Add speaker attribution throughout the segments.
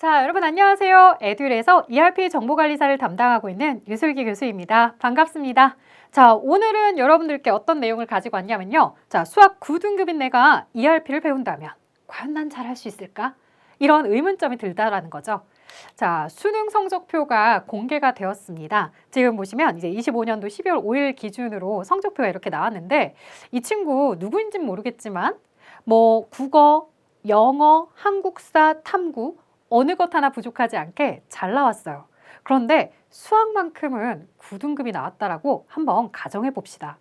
Speaker 1: 자, 여러분 안녕하세요. 에듀에서 ERP 정보관리사를 담당하고 있는 유슬기 교수입니다. 반갑습니다. 자, 오늘은 여러분들께 어떤 내용을 가지고 왔냐면요. 자, 수학 9등급인 내가 ERP를 배운다면 과연 난 잘할 수 있을까? 이런 의문점이 들다라는 거죠. 자, 수능 성적표가 공개가 되었습니다. 지금 보시면 이제 25년도 12월 5일 기준으로 성적표가 이렇게 나왔는데 이 친구 누구인지는 모르겠지만 뭐 국어, 영어, 한국사, 탐구 어느 것 하나 부족하지 않게 잘 나왔어요. 그런데 수학만큼은 9등급이 나왔다라고 한번 가정해 봅시다.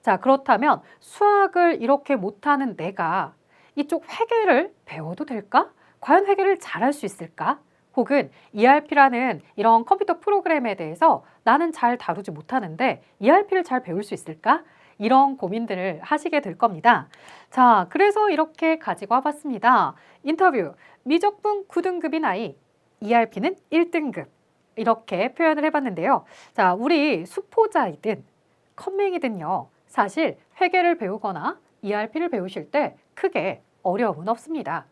Speaker 1: 자, 그렇다면 수학을 이렇게 못하는 내가 이쪽 회계를 배워도 될까? 과연 회계를 잘할 수 있을까? 혹은 ERP라는 이런 컴퓨터 프로그램에 대해서 나는 잘 다루지 못하는데 ERP를 잘 배울 수 있을까? 이런 고민들을 하시게 될 겁니다. 자, 그래서 이렇게 가지고 와봤습니다. 인터뷰. 미적분 9등급인 아이, ERP는 1등급. 이렇게 표현을 해봤는데요. 자, 우리 수포자이든 컴맹이든요. 사실 회계를 배우거나 ERP를 배우실 때 크게 어려움은 없습니다.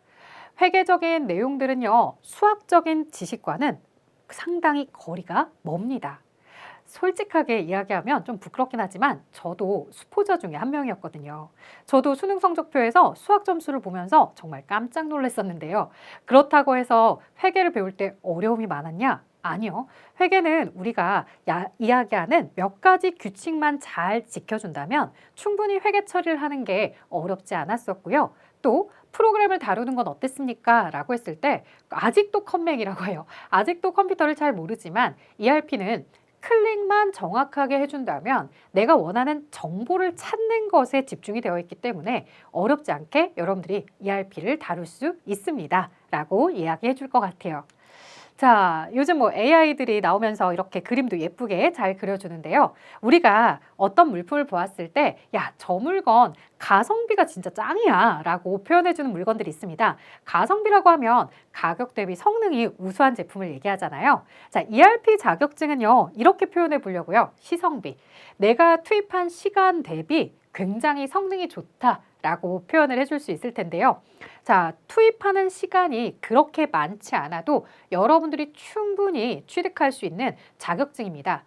Speaker 1: 회계적인 내용들은요, 수학적인 지식과는 상당히 거리가 멉니다. 솔직하게 이야기하면 좀 부끄럽긴 하지만 저도 수포자 중에 한 명이었거든요. 저도 수능 성적표에서 수학 점수를 보면서 정말 깜짝 놀랐었는데요. 그렇다고 해서 회계를 배울 때 어려움이 많았냐? 아니요. 회계는 우리가 야, 이야기하는 몇 가지 규칙만 잘 지켜준다면 충분히 회계 처리를 하는 게 어렵지 않았었고요. 또 프로그램을 다루는 건 어땠습니까? 라고 했을 때 아직도 컴맹이라고 해요. 아직도 컴퓨터를 잘 모르지만 ERP는 클릭만 정확하게 해준다면 내가 원하는 정보를 찾는 것에 집중이 되어 있기 때문에 어렵지 않게 여러분들이 ERP를 다룰 수 있습니다. 라고 이야기해 줄 것 같아요. 자, 요즘 뭐 AI들이 나오면서 이렇게 그림도 예쁘게 잘 그려주는데요. 우리가 어떤 물품을 보았을 때, 야, 저 물건 가성비가 진짜 짱이야 라고 표현해주는 물건들이 있습니다. 가성비라고 하면 가격 대비 성능이 우수한 제품을 얘기하잖아요. 자, ERP 자격증은요, 이렇게 표현해 보려고요. 시성비. 내가 투입한 시간 대비 굉장히 성능이 좋다. 라고 표현을 해줄 수 있을 텐데요. 자, 투입하는 시간이 그렇게 많지 않아도 여러분들이 충분히 취득할 수 있는 자격증입니다.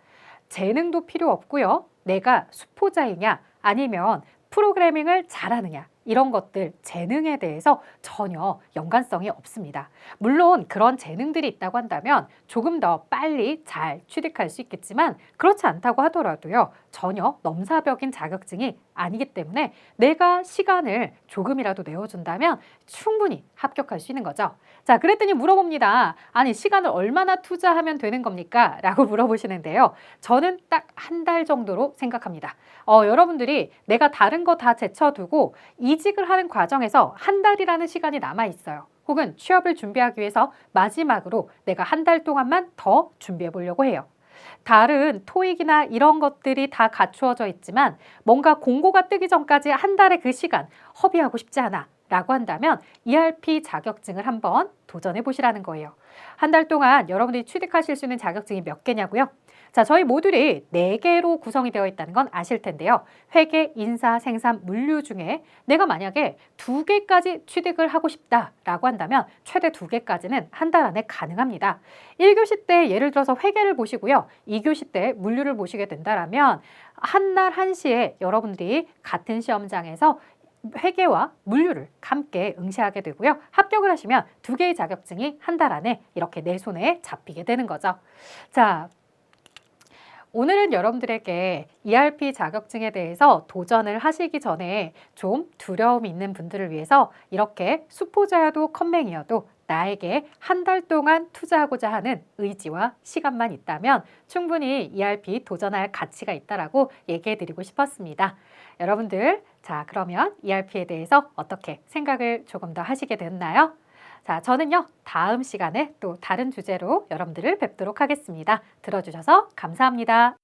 Speaker 1: 재능도 필요 없고요. 내가 수포자이냐 아니면 프로그래밍을 잘하느냐 이런 것들 재능에 대해서 전혀 연관성이 없습니다. 물론 그런 재능들이 있다고 한다면 조금 더 빨리 잘 취득할 수 있겠지만 그렇지 않다고 하더라도요. 전혀 넘사벽인 자격증이 아니기 때문에 내가 시간을 조금이라도 내어준다면 충분히 합격할 수 있는 거죠. 자, 그랬더니 물어봅니다. 아니, 시간을 얼마나 투자하면 되는 겁니까? 라고 물어보시는데요. 저는 딱 한 달 정도로 생각합니다. 어, 여러분들이 내가 다른 거 다 제쳐두고 이 직을 하는 과정에서 한 달이라는 시간이 남아 있어요. 혹은 취업을 준비하기 위해서 마지막으로 내가 한 달 동안만 더 준비해 보려고 해요. 다른 토익이나 이런 것들이 다 갖추어져 있지만 뭔가 공고가 뜨기 전까지 한 달의 그 시간 허비하고 싶지 않아. 라고 한다면 ERP 자격증을 한번 도전해 보시라는 거예요. 한 달 동안 여러분들이 취득하실 수 있는 자격증이 몇 개냐고요? 자, 저희 모듈이 네개로 구성이 되어 있다는 건 아실 텐데요. 회계, 인사, 생산, 물류 중에 내가 만약에 두개까지 취득을 하고 싶다라고 한다면 최대 두개까지는 한 달 안에 가능합니다. 1교시 때 예를 들어서 회계를 보시고요. 2교시 때 물류를 보시게 된다라면 한 날 한시에 여러분들이 같은 시험장에서 회계와 물류를 함께 응시하게 되고요. 합격을 하시면 두 개의 자격증이 한 달 안에 이렇게 내 손에 잡히게 되는 거죠. 자, 오늘은 여러분들에게 ERP 자격증에 대해서 도전을 하시기 전에 좀 두려움이 있는 분들을 위해서 이렇게 수포자여도 컴맹이어도 나에게 한 달 동안 투자하고자 하는 의지와 시간만 있다면 충분히 ERP 도전할 가치가 있다라고 얘기해 드리고 싶었습니다. 여러분들, 자, 그러면 ERP에 대해서 어떻게 생각을 조금 더 하시게 됐나요? 자, 저는요, 다음 시간에 또 다른 주제로 여러분들을 뵙도록 하겠습니다. 들어주셔서 감사합니다.